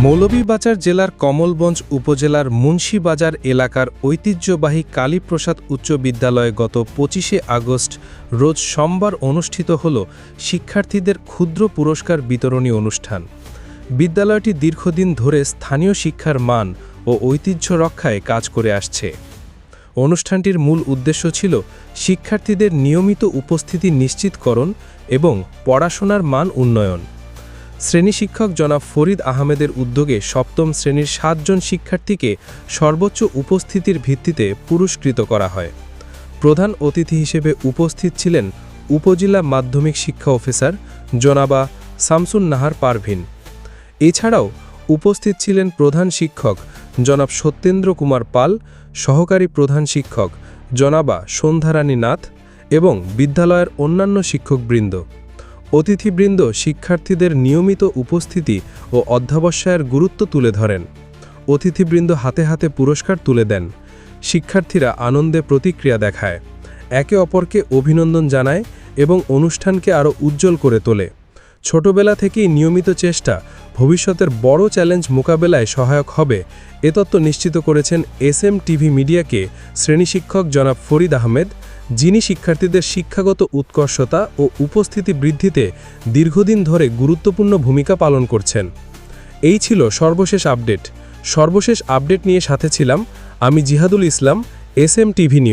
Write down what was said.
মৌলভীবাজার জেলার কমলগঞ্জ উপজেলার মুন্সিবাজার এলাকার ঐতিহ্যবাহী কালীপ্রসাদ উচ্চ বিদ্যালয়ে গত পঁচিশে আগস্ট রোজ সোমবার অনুষ্ঠিত হল শিক্ষার্থীদের ক্ষুদ্র পুরস্কার বিতরণী অনুষ্ঠান। বিদ্যালয়টি দীর্ঘদিন ধরে স্থানীয় শিক্ষার মান ও ঐতিহ্য রক্ষায় কাজ করে আসছে। অনুষ্ঠানটির মূল উদ্দেশ্য ছিল শিক্ষার্থীদের নিয়মিত উপস্থিতি নিশ্চিতকরণ এবং পড়াশোনার মান উন্নয়ন। শ্রেণি শিক্ষক জনাব ফরিদ আহমেদের উদ্যোগে সপ্তম শ্রেণির সাতজন শিক্ষার্থীকে সর্বোচ্চ উপস্থিতির ভিত্তিতে পুরস্কৃত করা হয়। প্রধান অতিথি হিসেবে উপস্থিত ছিলেন উপজেলা মাধ্যমিক শিক্ষা অফিসার জনাবা শামসুন নাহার পারভিন। এছাড়াও উপস্থিত ছিলেন প্রধান শিক্ষক জনাব সত্যেন্দ্র কুমার পাল, সহকারী প্রধান শিক্ষক জনাবা সন্ধ্যারানী নাথ এবং বিদ্যালয়ের অন্যান্য শিক্ষকবৃন্দ। অতিথিবৃন্দ শিক্ষার্থীদের নিয়মিত উপস্থিতি ও অধ্যাবসায়ের গুরুত্ব তুলে ধরেন। অতিথিবৃন্দ হাতে হাতে পুরস্কার তুলে দেন। শিক্ষার্থীরা আনন্দে প্রতিক্রিয়া দেখায়। একে অপরকে অভিনন্দন জানায় এবং অনুষ্ঠানকে আরও উজ্জ্বল করে তোলে। ছোটবেলা থেকেই নিয়মিত চেষ্টা ভবিষ্যতের বড় চ্যালেঞ্জ মোকাবেলায় সহায়ক হবে, এ তত্ত্ব নিশ্চিত করেছেন এস এম টিভি মিডিয়াকে শ্রেণি শিক্ষক জনাব ফরিদ আহমেদ, যিনি শিক্ষার্থীদের শিক্ষাগত উৎকর্ষতা ও উপস্থিতি বৃদ্ধিতে দীর্ঘদিন ধরে গুরুত্বপূর্ণ ভূমিকা পালন করছেন। এই ছিল সর্বশেষ আপডেট। সর্বশেষ আপডেট নিয়ে সাথে ছিলাম আমি Jihadul Islam S M TV news